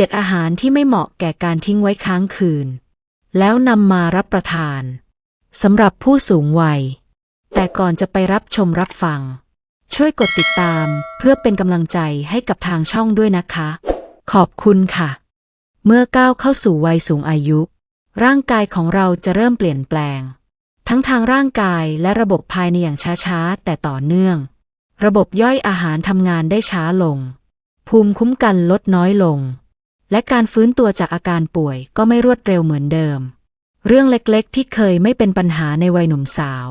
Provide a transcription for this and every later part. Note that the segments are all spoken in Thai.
7 อาหารที่ไม่เหมาะแก่การทิ้งไว้ค้างคืน แล้วนำมารับประทานสำหรับผู้สูงวัย แต่ก่อนจะไปรับชมรับฟัง ช่วยกดติดตามเพื่อเป็นกำลังใจให้กับทางช่องด้วยนะคะ ขอบคุณค่ะ เมื่อก้าวเข้าสู่วัยสูงอายุ ร่างกายของเราจะเริ่มเปลี่ยนแปลง ทั้งทางร่างกายและระบบภายในอย่างช้าๆ แต่ต่อเนื่อง ระบบย่อยอาหารทำงานได้ช้าลง ภูมิคุ้มกันลดน้อยลง และการฟื้นตัวจากอาการป่วยก็ไม่รวดเร็วเหมือนเดิม เรื่องเล็กๆ ที่เคยไม่เป็นปัญหาในวัยหนุ่มสาว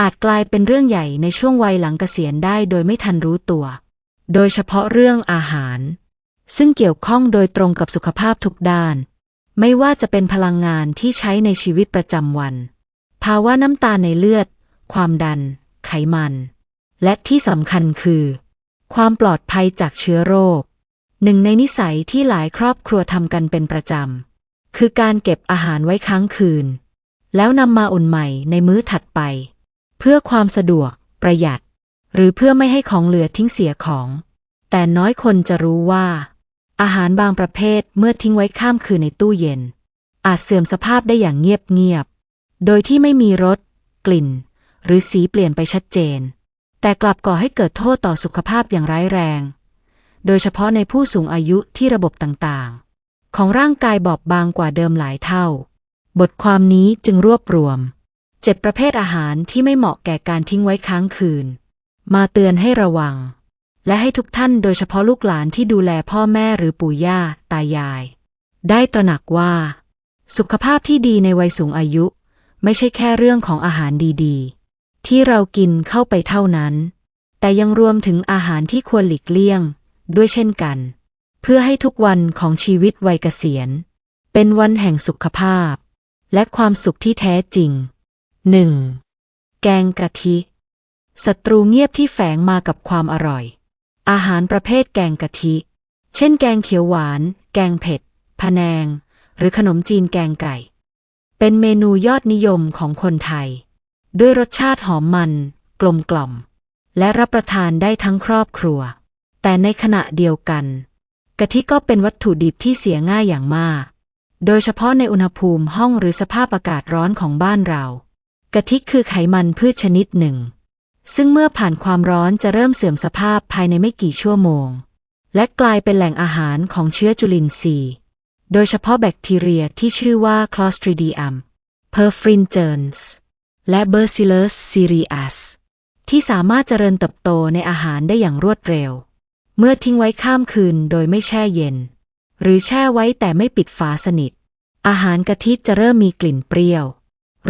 อาจกลายเป็นเรื่องใหญ่ในช่วงวัยหลังเกษียณได้โดยไม่ทันรู้ตัว โดยเฉพาะเรื่องอาหาร ซึ่งเกี่ยวข้องโดยตรงกับสุขภาพทุกด้าน ไม่ว่าจะเป็นพลังงานที่ใช้ในชีวิตประจำวัน ภาวะน้ำตาลในเลือด ความดัน ไขมัน และที่สำคัญคือ ความปลอดภัยจากเชื้อโรค หนึ่งในนิสัยที่หลายครอบครัวทำกันเป็นประจำ คือการเก็บอาหารไว้ค้างคืน แล้วนำมาอุ่นใหม่ในมื้อถัดไป เพื่อความสะดวก ประหยัด หรือเพื่อไม่ให้ของเหลือทิ้งเสียของ แต่น้อยคนจะรู้ว่า อาหารบางประเภทเมื่อทิ้งไว้ข้ามคืนในตู้เย็น อาจเสื่อมสภาพได้อย่างเงียบๆโดยที่ไม่มีรสกลิ่น หรือสีเปลี่ยนไปชัดเจน แต่กลับก่อให้เกิดโทษต่อสุขภาพอย่างร้ายแรง โดยเฉพาะในผู้สูงอายุที่ระบบต่างๆ ของร่างกายบอบบางกว่าเดิมหลายเท่า บทความนี้จึงรวบรวมเจ็ดประเภทอาหารที่ไม่เหมาะแก่การทิ้งไว้ค้างคืน มาเตือนให้ระวัง และให้ทุกท่านโดยเฉพาะลูกหลานที่ดูแลพ่อแม่หรือปู่ย่า ตายาย ได้ตระหนักว่า สุขภาพที่ดีในวัยสูงอายุ ไม่ใช่แค่เรื่องของอาหารดีๆ ที่เรากินเข้าไปเท่านั้น แต่ยังรวมถึงอาหารที่ควรหลีกเลี่ยง ด้วยเช่นกัน เพื่อให้ทุกวันของชีวิตวัยเกษียณ เป็นวันแห่งสุขภาพ และความสุขที่แท้จริง 1. แกงกะทิศัตรูเงียบที่แฝงมากับความอร่อย อาหารประเภทแกงกะทิ เช่นแกงเขียวหวาน แกงเผ็ดพะแนง หรือขนมจีนแกงไก่ เป็นเมนูยอดนิยมของคนไทย ด้วยรสชาติหอมมัน กลมกล่อม และรับประทานได้ทั้งครอบครัว แต่ในขณะเดียวกัน กะทิก็เป็นวัตถุดิบที่เสียง่ายอย่างมาก โดยเฉพาะในอุณหภูมิห้องหรือสภาพอากาศร้อนของบ้านเรา กะทิคือไขมันพืชชนิดหนึ่ง ซึ่งเมื่อผ่านความร้อนจะเริ่มเสื่อมสภาพภายในไม่กี่ชั่วโมง และกลายเป็นแหล่งอาหารของเชื้อจุลินทรีย์ โดยเฉพาะแบคทีเรียที่ชื่อว่า Clostridium perfringens และ Bacillus cereus ที่สามารถเจริญเติบโตในอาหารได้อย่างรวดเร็ว เมื่อทิ้งไว้ข้ามคืนโดยไม่แช่เย็น หรือแช่ไว้แต่ไม่ปิดฝาสนิท อาหารกะทิจะเริ่มมีกลิ่นเปรี้ยว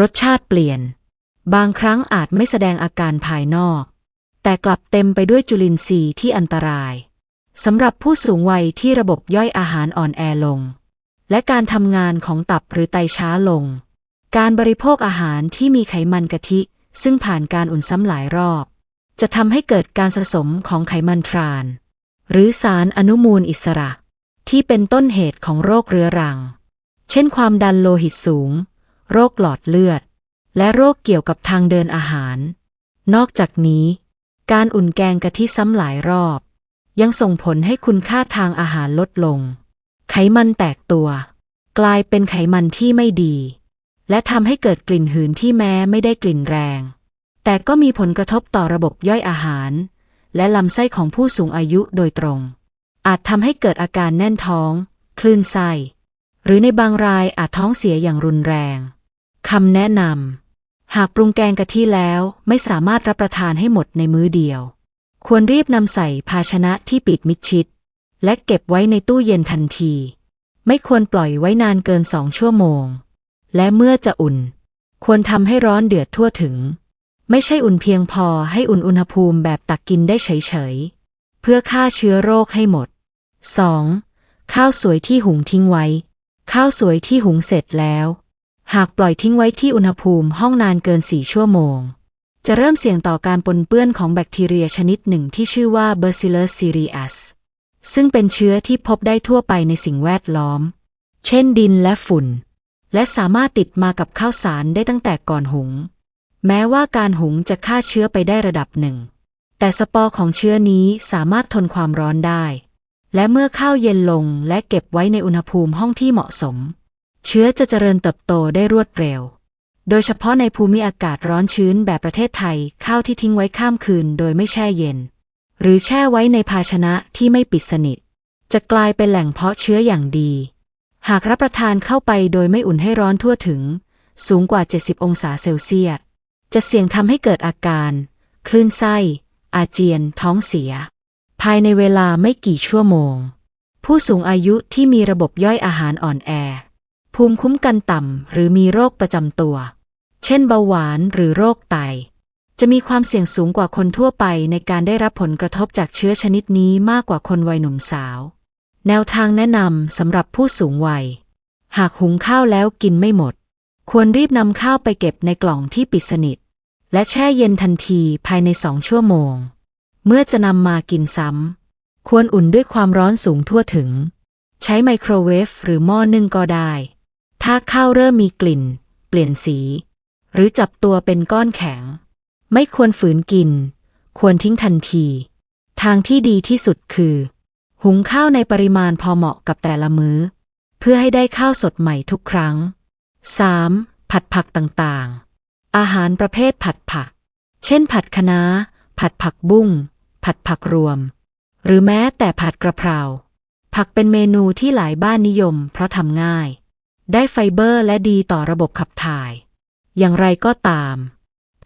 รสชาติเปลี่ยน บางครั้งอาจไม่แสดงอาการภายนอก แต่กลับเต็มไปด้วยจุลินทรีย์ที่อันตรายสำหรับผู้สูงวัยที่ระบบย่อยอาหารอ่อนแอลง และการทำงานของตับหรือไตช้าลง การบริโภคอาหารที่มีไขมันกะทิ ซึ่งผ่านการอุ่นซ้ำหลายรอบ จะทำให้เกิดการสะสมของไขมันทราน หรือสารอนุมูลอิสระ ที่เป็นต้นเหตุของโรคเรื้อรัง เช่นความดันโลหิตสูง โรคหลอดเลือด และโรคเกี่ยวกับทางเดินอาหาร นอกจากนี้ การอุ่นแกงกะทิซ้ำหลายรอบ ยังส่งผลให้คุณค่าทางอาหารลดลง ไขมันแตกตัว กลายเป็นไขมันที่ไม่ดี และทำให้เกิดกลิ่นหืนที่แม้ไม่ได้กลิ่นแรง แต่ก็มีผลกระทบต่อระบบย่อยอาหาร และลำไส้ของผู้สูงอายุโดยตรง อาจทำให้เกิดอาการแน่นท้อง คลื่นไส้ หรือในบางรายอาจท้องเสียอย่างรุนแรงคำแนะนำหากปรุงแกงกะทิแล้วไม่สามารถรับประทานให้หมดในมื้อเดียว ควรรีบนำใส่ภาชนะที่ปิดมิดชิด และเก็บไว้ในตู้เย็นทันที ไม่ควรปล่อยไว้นานเกินสองชั่วโมง และเมื่อจะอุ่น ควรทำให้ร้อนเดือดทั่วถึง ไม่ใช่อุ่นเพียงพอให้อุ่นอุณหภูมิแบบตักกินได้เฉยๆ เพื่อฆ่าเชื้อโรคให้หมด 2. ข้าวสวยที่หุงทิ้งไว้ ข้าวสวยที่หุงเสร็จแล้ว หากปล่อยทิ้งไว้ที่อุณหภูมิห้องนานเกินสี่ชั่วโมง จะเริ่มเสี่ยงต่อการปนเปื้อนของแบคทีเรียชนิดหนึ่งที่ชื่อว่า Bacillus cereus ซึ่งเป็นเชื้อที่พบได้ทั่วไปในสิ่งแวดล้อม เช่นดินและฝุ่น และสามารถติดมากับข้าวสารได้ตั้งแต่ก่อนหุง แม้ว่าการหุงจะฆ่าเชื้อไปได้ระดับหนึ่ง แต่สปอร์ของเชื้อนี้สามารถทนความร้อนได้ และเมื่อข้าวเย็นลงและเก็บไว้ในอุณหภูมิห้องที่เหมาะสม เชื้อจะเจริญเติบโตได้รวดเร็ว โดยเฉพาะในภูมิอากาศร้อนชื้นแบบประเทศไทยข้าวที่ทิ้งไว้ข้ามคืนโดยไม่แช่เย็น หรือแช่ไว้ในภาชนะที่ไม่ปิดสนิท จะกลายเป็นแหล่งเพาะเชื้ออย่างดี หากรับประทานเข้าไปโดยไม่อุ่นให้ร้อนทั่วถึง สูงกว่า 70 องศาเซลเซียส จะเสี่ยงทำให้เกิดอาการ คลื่นไส้ อาเจียน ท้องเสีย ภายในเวลาไม่กี่ชั่วโมง ผู้สูงอายุที่มีระบบย่อยอาหารอ่อนแอ ภูมิคุ้มกันต่ำหรือมีโรคประจำตัว เช่นเบาหวานหรือโรคไต จะมีความเสี่ยงสูงกว่าคนทั่วไปในการได้รับผลกระทบจากเชื้อชนิดนี้มากกว่าคนวัยหนุ่มสาว แนวทางแนะนำสำหรับผู้สูงวัย หากหุงข้าวแล้วกินไม่หมด ควรรีบนำข้าวไปเก็บในกล่องที่ปิดสนิท และแช่เย็นทันทีภายในสองชั่วโมง เมื่อจะนำมากินซ้ำ ควรอุ่นด้วยความร้อนสูงทั่วถึง ใช้ไมโครเวฟหรือหม้อนึ่งก็ได้ ถ้าข้าวเริ่มมีกลิ่น เปลี่ยนสี หรือจับตัวเป็นก้อนแข็ง ไม่ควรฝืนกิน ควรทิ้งทันที ทางที่ดีที่สุดคือ หุงข้าวในปริมาณพอเหมาะกับแต่ละมื้อ เพื่อให้ได้ข้าวสดใหม่ทุกครั้ง 3. ผัดผักต่างๆ อาหารประเภทผัดผัก เช่น ผัดคะน้า ผัดผักบุ้ง ผัดผักรวม หรือแม้แต่ผัดกระเพรา ผักเป็นเมนูที่หลายบ้านนิยม เพราะทำง่าย ได้ไฟเบอร์และดีต่อระบบขับถ่าย อย่างไรก็ตาม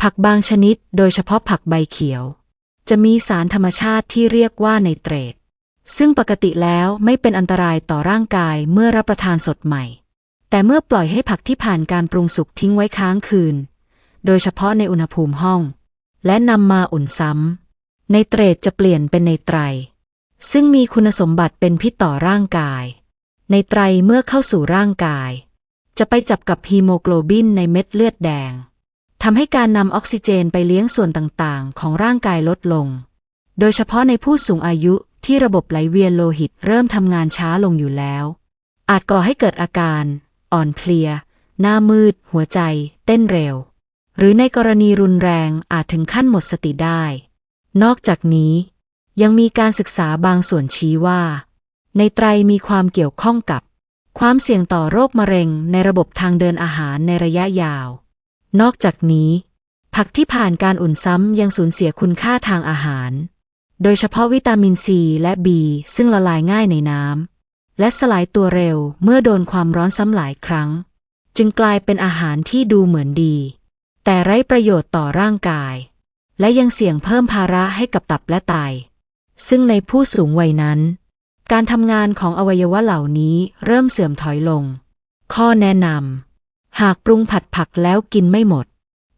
ผักบางชนิดโดยเฉพาะผักใบเขียว จะมีสารธรรมชาติที่เรียกว่าไนเตรตซึ่งปกติแล้วไม่เป็นอันตรายต่อร่างกายเมื่อรับประทานสดใหม่ แต่เมื่อปล่อยให้ผักที่ผ่านการปรุงสุกทิ้งไว้ค้างคืน โดยเฉพาะในอุณหภูมิห้อง และนำมาอุ่นซ้ำไนเตรตจะเปลี่ยนเป็นไนไตร ซึ่งมีคุณสมบัติเป็นพิษต่อร่างกายไนไตรเมื่อเข้าสู่ร่างกาย จะไปจับกับฮีโมโกลบินในเม็ดเลือดแดงทำให้การนำออกซิเจนไปเลี้ยงส่วนต่างๆ ของร่างกายลดลง โดยเฉพาะในผู้สูงอายุที่ระบบไหลเวียนโลหิตเริ่มทำงานช้าลงอยู่แล้ว อาจก่อให้เกิดอาการ อ่อนเพลีย หน้ามืด หัวใจ เต้นเร็ว หรือในกรณีรุนแรงอาจถึงขั้นหมดสติได้ นอกจากนี้ ยังมีการศึกษาบางส่วนชี้ว่า ในไตรมีความเกี่ยวข้องกับ ความเสี่ยงต่อโรคมะเร็งในระบบทางเดินอาหารในระยะยาว นอกจากนี้ ผักที่ผ่านการอุ่นซ้ำยังสูญเสียคุณค่าทางอาหาร โดยเฉพาะวิตามินซีและ B ซึ่งละลายง่ายในน้ำ และสลายตัวเร็วเมื่อโดนความร้อนซ้ำหลายครั้ง จึงกลายเป็นอาหารที่ดูเหมือนดี แต่ไร้ประโยชน์ต่อร่างกาย และยังเสี่ยงเพิ่มภาระให้กับตับและไต ซึ่งในผู้สูงวัยนั้น การทำงานของอวัยวะเหล่านี้เริ่มเสื่อมถอยลง ข้อแนะนำหากปรุงผัดผักแล้วกินไม่หมด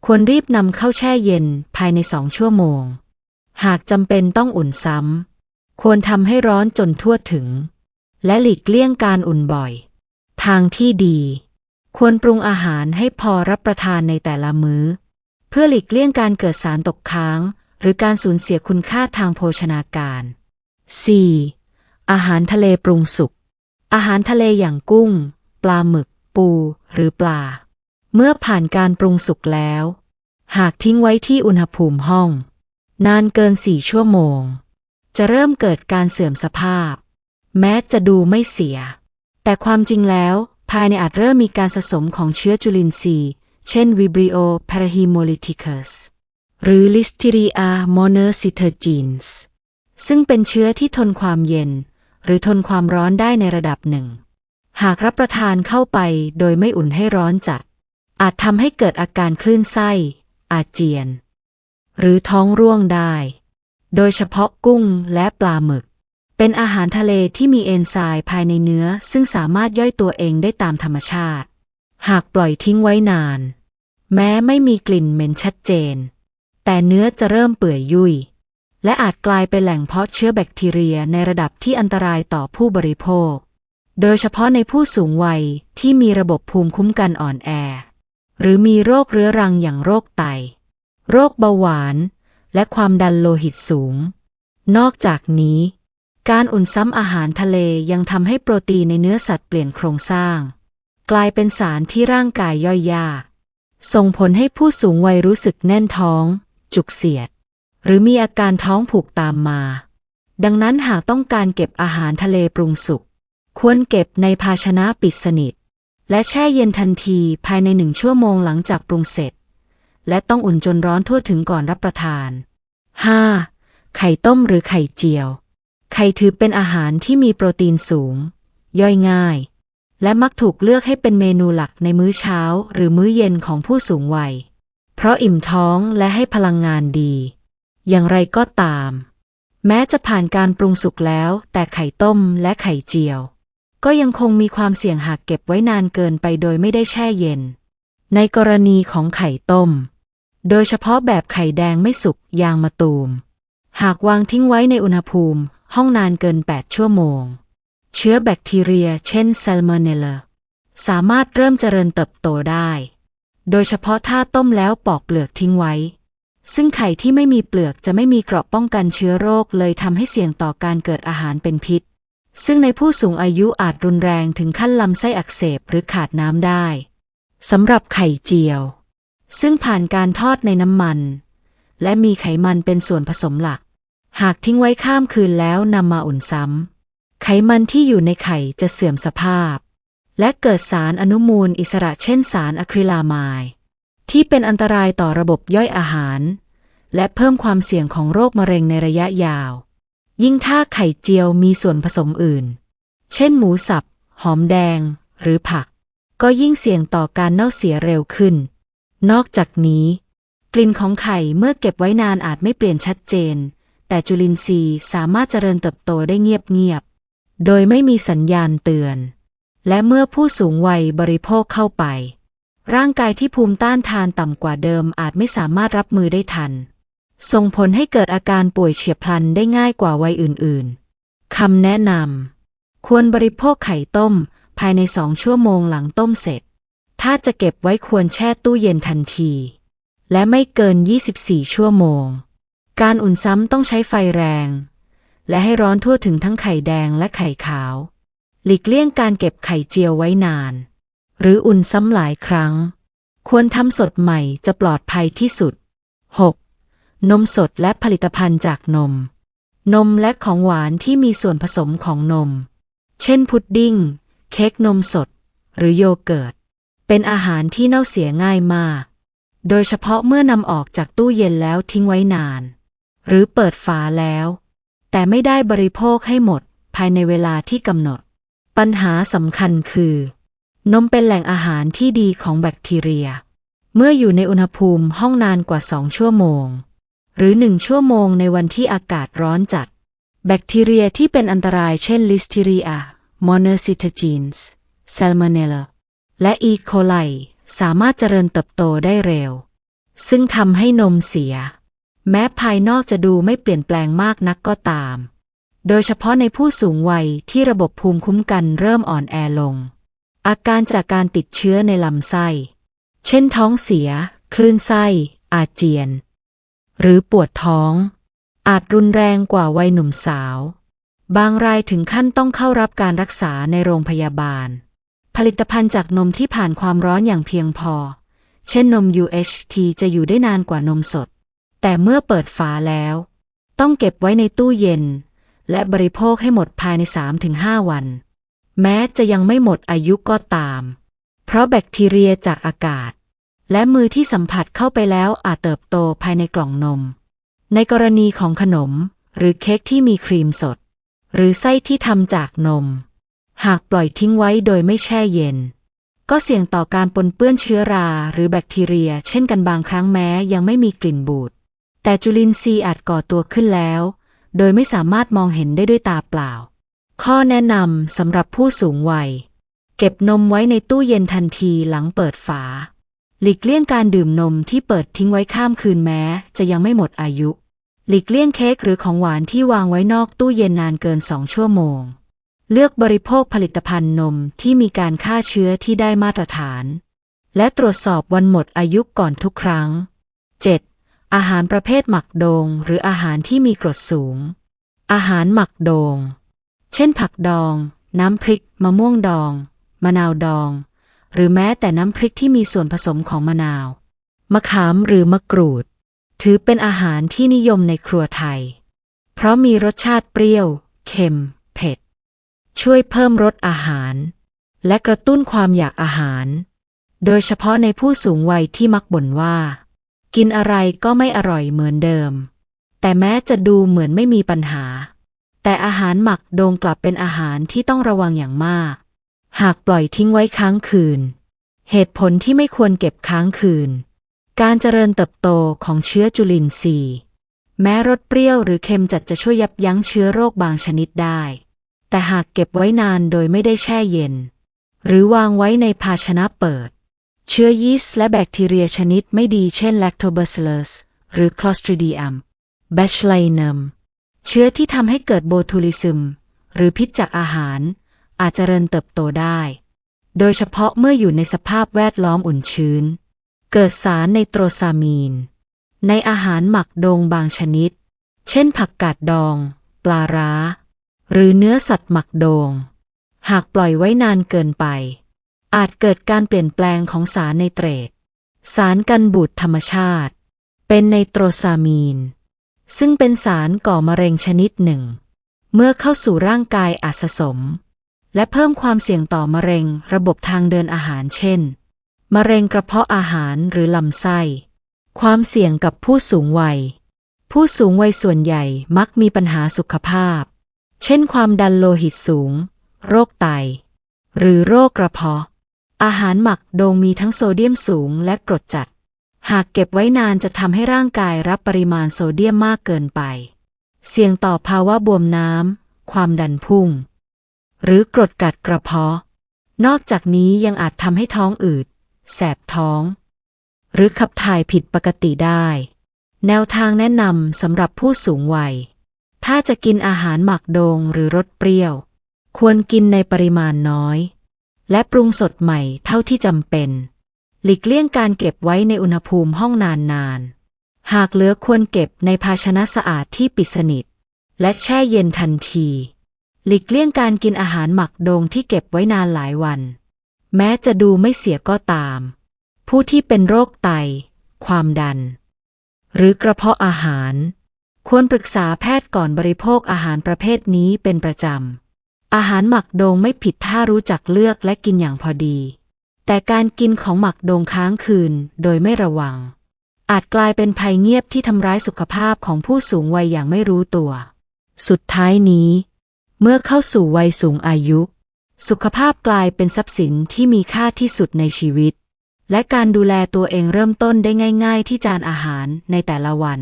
ควรรีบนำเข้าแช่เย็นภายในสองชั่วโมง หากจำเป็นต้องอุ่นซ้ำควรทำให้ร้อนจนทั่วถึง และหลีกเลี่ยงการอุ่นบ่อย ทางที่ดี ควรปรุงอาหารให้พอรับประทานในแต่ละมื้อ เพื่อหลีกเลี่ยงการเกิดสารตกค้าง หรือการสูญเสียคุณค่าทางโภชนาการ 4. อาหารทะเลปรุงสุก อาหารทะเลอย่างกุ้ง ปลาหมึก ปู หรือปลา เมื่อผ่านการปรุงสุกแล้ว หากทิ้งไว้ที่อุณหภูมิห้อง นานเกินสี่ชั่วโมง จะเริ่มเกิดการเสื่อมสภาพ แม้จะดูไม่เสีย แต่ความจริงแล้ว ภายในอาจเริ่มมีการสะสมของเชื้อจุลินทรีย์ เช่น Vibrio parahemolyticus หรือ Listeria monocytogenes ซึ่งเป็นเชื้อที่ทนความเย็น หรือทนความร้อนได้ในระดับหนึ่ง หากรับประทานเข้าไปโดยไม่อุ่นให้ร้อนจัด อาจทำให้เกิดอาการคลื่นไส้ อาเจียน หรือท้องร่วงได้ โดยเฉพาะกุ้งและปลาหมึก เป็นอาหารทะเลที่มีเอนไซม์ภายในเนื้อ ซึ่งสามารถย่อยตัวเองได้ตามธรรมชาติ หากปล่อยทิ้งไว้นาน แม้ไม่มีกลิ่นเหม็นชัดเจน แต่เนื้อจะเริ่มเปื่อยยุ่ย และอาจกลายเป็นแหล่งเพาะเชื้อแบคทีเรียในระดับที่อันตรายต่อผู้บริโภค โดยเฉพาะในผู้สูงวัยที่มีระบบภูมิคุ้มกันอ่อนแอ หรือมีโรคเรื้อรังอย่างโรคไต โรคเบาหวาน และความดันโลหิตสูง นอกจากนี้ การอุ่นซ้ำอาหารทะเลยังทำให้โปรตีนในเนื้อสัตว์เปลี่ยนโครงสร้าง กลายเป็นสารที่ร่างกายย่อยยาก ส่งผลให้ผู้สูงวัยรู้สึกแน่นท้อง จุกเสียด หรือมีอาการท้องผูกตามมา ดังนั้นหากต้องการเก็บอาหารทะเลปรุงสุก ควรเก็บในภาชนะปิดสนิท และแช่เย็นทันทีภายในหนึ่งชั่วโมงหลังจากปรุงเสร็จ และต้องอุ่นจนร้อนทั่วถึงก่อนรับประทาน 5. ไข่ต้มหรือไข่เจียว ไข่ถือเป็นอาหารที่มีโปรตีนสูง ย่อยง่าย และมักถูกเลือกให้เป็นเมนูหลักในมื้อเช้าหรือมื้อเย็นของผู้สูงวัย เพราะอิ่มท้องและให้พลังงานดี อย่างไรก็ตาม แม้จะผ่านการปรุงสุกแล้ว แต่ไข่ต้มและไข่เจียว ก็ยังคงมีความเสี่ยงหากเก็บไว้นานเกินไปโดยไม่ได้แช่เย็น ในกรณีของไข่ต้ม โดยเฉพาะแบบไข่แดงไม่สุกยางมะตูม หากวางทิ้งไว้ในอุณหภูมิ ห้องนานเกิน 8 ชั่วโมง เชื้อแบคทีเรีย เช่น Salmonella สามารถเริ่มเจริญเติบโตได้ โดยเฉพาะถ้าต้มแล้วปอกเปลือกทิ้งไว้ ซึ่งไข่ที่ไม่มีเปลือกจะไม่มีเกราะป้องกันเชื้อโรคเลยทำให้เสี่ยงต่อการเกิดอาหารเป็นพิษ ซึ่งในผู้สูงอายุอาจรุนแรงถึงขั้นลำไส้อักเสบหรือขาดน้ำได้สำหรับไข่เจียว ซึ่งผ่านการทอดในน้ำมัน และมีไขมันเป็นส่วนผสมหลัก หากทิ้งไว้ข้ามคืนแล้วนำมาอุ่นซ้ำ ไขมันที่อยู่ในไข่จะเสื่อมสภาพ และเกิดสารอนุมูลอิสระเช่นสารอะคริลามาย ที่เป็นอันตรายต่อระบบย่อยอาหาร และเพิ่มความเสี่ยงของโรคมะเร็งในระยะยาว ยิ่งถ้าไข่เจียวมีส่วนผสมอื่น เช่นหมูสับ หอมแดง หรือผัก ก็ยิ่งเสี่ยงต่อการเน่าเสียเร็วขึ้น นอกจากนี้ กลิ่นของไข่เมื่อเก็บไว้นานอาจไม่เปลี่ยนชัดเจน แต่จุลินทรีย์สามารถเจริญเติบโตได้เงียบๆ โดยไม่มีสัญญาณเตือน และเมื่อผู้สูงวัยบริโภคเข้าไป ร่างกายที่ภูมิต้านทานต่ำกว่าเดิมอาจไม่สามารถรับมือได้ทัน ส่งผลให้เกิดอาการป่วยเฉียบพลันได้ง่ายกว่าวัยอื่นๆ คำแนะนำควรบริโภคไข่ต้มภายในสองชั่วโมงหลังต้มเสร็จ ถ้าจะเก็บไว้ควรแช่ตู้เย็นทันที และไม่เกิน 24 ชั่วโมง การอุ่นซ้ำต้องใช้ไฟแรง และให้ร้อนทั่วถึงทั้งไข่แดงและไข่ขาว หลีกเลี่ยงการเก็บไข่เจียวไว้นาน หรืออุ่นซ้ำหลายครั้ง ควรทำสดใหม่จะปลอดภัยที่สุด 6. นมสดและผลิตภัณฑ์จากนม นมและของหวานที่มีส่วนผสมของนม เช่นพุดดิ้ง เค้กนมสด หรือโยเกิร์ต เป็นอาหารที่เน่าเสียง่ายมาก โดยเฉพาะเมื่อนำออกจากตู้เย็นแล้วทิ้งไว้นาน หรือเปิดฝาแล้ว แต่ไม่ได้บริโภคให้หมดภายในเวลาที่กำหนด ปัญหาสำคัญคือ นมเป็นแหล่งอาหารที่ดีของแบคทีเรีย เมื่ออยู่ในอุณหภูมิห้องนานกว่าสองชั่วโมง หรือหนึ่งชั่วโมงในวันที่อากาศร้อนจัด แบคทีเรียที่เป็นอันตรายเช่น Listeria monocytogenes Salmonella และ E. coli สามารถเจริญเติบโตได้เร็ว ซึ่งทำให้นมเสีย แม้ภายนอกจะดูไม่เปลี่ยนแปลงมากนักก็ตาม โดยเฉพาะในผู้สูงวัยที่ระบบภูมิคุ้มกันเริ่มอ่อนแอลง อาการจากการติดเชื้อในลำไส้ เช่นท้องเสีย คลื่นไส้ อาเจียน หรือปวดท้อง อาจรุนแรงกว่าวัยหนุ่มสาว บางรายถึงขั้นต้องเข้ารับการรักษาในโรงพยาบาล ผลิตภัณฑ์จากนมที่ผ่านความร้อนอย่างเพียงพอ เช่นนม UHT จะอยู่ได้นานกว่านมสด แต่เมื่อเปิดฝาแล้ว ต้องเก็บไว้ในตู้เย็น และบริโภคให้หมดภายใน 3-5 วัน แม้จะยังไม่หมดอายุก็ตาม เพราะแบคทีเรียจากอากาศ และมือที่สัมผัสเข้าไปแล้วอาจเติบโตภายในกล่องนม ในกรณีของขนมหรือเค้กที่มีครีมสด หรือไส้ที่ทำจากนม หากปล่อยทิ้งไว้โดยไม่แช่เย็น ก็เสี่ยงต่อการปนเปื้อนเชื้อราหรือแบคทีเรีย เช่นกันบางครั้งแม้ยังไม่มีกลิ่นบูด แต่จุลินทรีย์อาจก่อตัวขึ้นแล้ว โดยไม่สามารถมองเห็นได้ด้วยตาเปล่า ข้อแนะนำสำหรับผู้สูงวัย เก็บนมไว้ในตู้เย็นทันทีหลังเปิดฝา หลีกเลี่ยงการดื่มนมที่เปิดทิ้งไว้ข้ามคืนแม้ จะยังไม่หมดอายุ หลีกเลี่ยงเค้กหรือของหวานที่วางไว้นอกตู้เย็นนานเกินสองชั่วโมง เลือกบริโภคผลิตภัณฑ์นมที่มีการฆ่าเชื้อที่ได้มาตรฐาน และตรวจสอบวันหมดอายุก่อนทุกครั้ง 7. อาหารประเภทหมักโดง หรืออาหารที่มีกรดสูง อาหารหมักโดง เช่นผักดอง น้ำพริก มะม่วงดอง มะนาวดอง หรือแม้แต่น้ำพริกที่มีส่วนผสมของมะนาว มะขามหรือมะกรูด ถือเป็นอาหารที่นิยมในครัวไทย เพราะมีรสชาติเปรี้ยว เค็ม เผ็ด ช่วยเพิ่มรสอาหาร และกระตุ้นความอยากอาหาร โดยเฉพาะในผู้สูงวัยที่มักบ่นว่า กินอะไรก็ไม่อร่อยเหมือนเดิม แต่แม้จะดูเหมือนไม่มีปัญหา แต่อาหารหมักโดงกลับเป็นอาหารที่ต้องระวังอย่างมาก หากปล่อยทิ้งไว้ค้างคืน เหตุผลที่ไม่ควรเก็บค้างคืน การเจริญเติบโตของเชื้อจุลินทรีย์ แม้รสเปรี้ยวหรือเค็มจัดจะช่วยยับยั้งเชื้อโรคบางชนิดได้ แต่หากเก็บไว้นานโดยไม่ได้แช่เย็น หรือวางไว้ในภาชนะเปิด เชื้อยีสต์และแบคทีเรียชนิดไม่ดีเช่น Lactobacillus หรือ Clostridium botulinum เชื้อที่ทำให้เกิดโบทูลิซึม หรือพิษจากอาหาร อาจเจริญเติบโตได้ โดยเฉพาะเมื่ออยู่ในสภาพแวดล้อมอุ่นชื้น เกิดสารไนโตรซามีน ในอาหารหมักโดงบางชนิด เช่นผักกาดดอง ปลาร้า หรือเนื้อสัตว์หมักโดงหากปล่อยไว้นานเกินไป อาจเกิดการเปลี่ยนแปลงของสารไนเตรตสารกันบูดธรรมชาติ เป็นไนโตรซามีน ซึ่งเป็นสารก่อมะเร็งชนิดหนึ่ง เมื่อเข้าสู่ร่างกายอาจสะสม และเพิ่มความเสี่ยงต่อมะเร็งระบบทางเดินอาหารเช่น มะเร็งกระเพาะอาหารหรือลำไส้ ความเสี่ยงกับผู้สูงวัย ผู้สูงวัยส่วนใหญ่มักมีปัญหาสุขภาพ เช่นความดันโลหิตสูง โรคไต หรือโรคกระเพาะ อาหารหมักโดงมีทั้งโซเดียมสูงและกรดจัด หากเก็บไว้นานจะทำให้ร่างกายรับปริมาณโซเดียมมากเกินไป เสี่ยงต่อภาวะบวมน้ำ ความดันพุ่ง หรือกรดกัดกระเพาะ นอกจากนี้ยังอาจทำให้ท้องอืด แสบท้อง หรือขับถ่ายผิดปกติได้ แนวทางแนะนำสำหรับผู้สูงวัย ถ้าจะกินอาหารหมักโดงหรือรสเปรี้ยว ควรกินในปริมาณน้อย และปรุงสดใหม่เท่าที่จำเป็น หลีกเลี่ยงการเก็บไว้ในอุณหภูมิห้องนานๆ หากเหลือควรเก็บในภาชนะสะอาดที่ปิดสนิท และแช่เย็นทันที หลีกเลี่ยงการกินอาหารหมักโดงที่เก็บไว้นานหลายวัน แม้จะดูไม่เสียก็ตาม ผู้ที่เป็นโรคไต ความดัน หรือกระเพาะอาหาร ควรปรึกษาแพทย์ก่อนบริโภคอาหารประเภทนี้เป็นประจำ อาหารหมักโดงไม่ผิดถ้ารู้จักเลือกและกินอย่างพอดี แต่การกินของหมักโดงค้างคืนโดยไม่ระวัง อาจกลายเป็นภัยเงียบที่ทำร้ายสุขภาพของผู้สูงวัยอย่างไม่รู้ตัว สุดท้ายนี้ เมื่อเข้าสู่วัยสูงอายุ สุขภาพกลายเป็นทรัพย์สินที่มีค่าที่สุดในชีวิต และการดูแลตัวเองเริ่มต้นได้ง่าย ๆ ที่จานอาหารในแต่ละวัน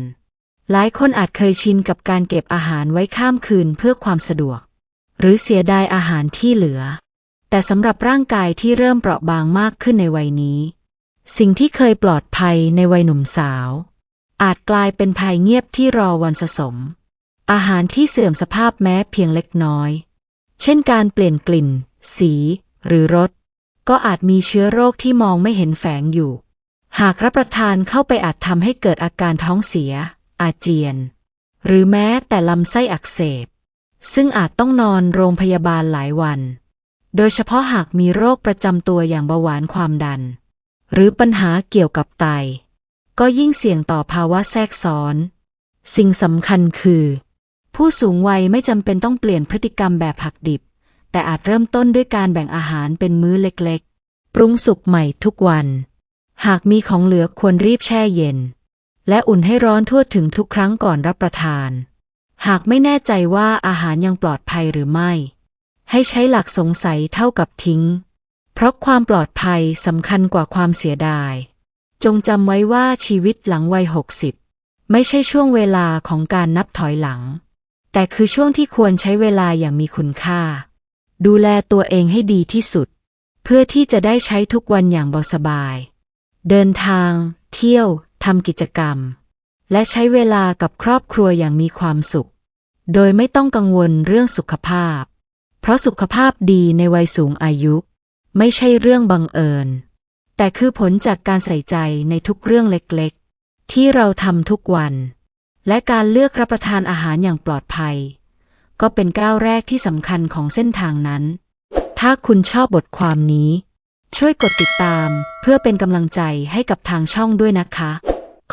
หลายคนอาจเคยชินกับการเก็บอาหารไว้ข้ามคืนเพื่อความสะดวก หรือเสียดายอาหารที่เหลือ แต่สำหรับร่างกายที่เริ่มเปราะบางมากขึ้นในวัยนี้ สิ่งที่เคยปลอดภัยในวัยหนุ่มสาว อาจกลายเป็นภัยเงียบที่รอวันสะสม อาหารที่เสื่อมสภาพแม้เพียงเล็กน้อย เช่นการเปลี่ยนกลิ่น สี หรือรสก็อาจมีเชื้อโรคที่มองไม่เห็นแฝงอยู่ หากรับประทานเข้าไปอาจทำให้เกิดอาการท้องเสีย อาเจียน หรือแม้แต่ลำไส้อักเสบ ซึ่งอาจต้องนอนโรงพยาบาลหลายวัน โดยเฉพาะหากมีโรคประจำตัวอย่างเบาหวานความดัน หรือปัญหาเกี่ยวกับไต ก็ยิ่งเสี่ยงต่อภาวะแทรกซ้อน สิ่งสำคัญคือ ผู้สูงวัยไม่จำเป็นต้องเปลี่ยนพฤติกรรมแบบหักดิบ แต่อาจเริ่มต้นด้วยการแบ่งอาหารเป็นมื้อเล็กๆ ปรุงสุกใหม่ทุกวัน หากมีของเหลือควรรีบแช่เย็น และอุ่นให้ร้อนทั่วถึงทุกครั้งก่อนรับประทาน หากไม่แน่ใจว่าอาหารยังปลอดภัยหรือไม่ ให้ใช้หลักสงสัยเท่ากับทิ้ง เพราะความปลอดภัยสำคัญกว่าความเสียดาย จงจำไว้ว่าชีวิตหลังวัยหกสิบไม่ใช่ช่วงเวลาของการนับถอยหลัง แต่คือช่วงที่ควรใช้เวลาอย่างมีคุณค่า ดูแลตัวเองให้ดีที่สุด เพื่อที่จะได้ใช้ทุกวันอย่างเบาสบาย เดินทาง เที่ยวทำกิจกรรม และใช้เวลากับครอบครัวอย่างมีความสุข โดยไม่ต้องกังวลเรื่องสุขภาพ เพราะสุขภาพดีในวัยสูงอายุ ไม่ใช่เรื่องบังเอิญ แต่คือผลจากการใส่ใจในทุกเรื่องเล็กๆ ที่เราทำทุกวัน และการเลือกรับประทานอาหารอย่างปลอดภัย ก็เป็นก้าวแรกที่สำคัญของเส้นทางนั้น ถ้าคุณชอบบทความนี้ ช่วยกดติดตามเพื่อเป็นกำลังใจให้กับทางช่องด้วยนะคะ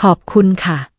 ขอบคุณค่ะ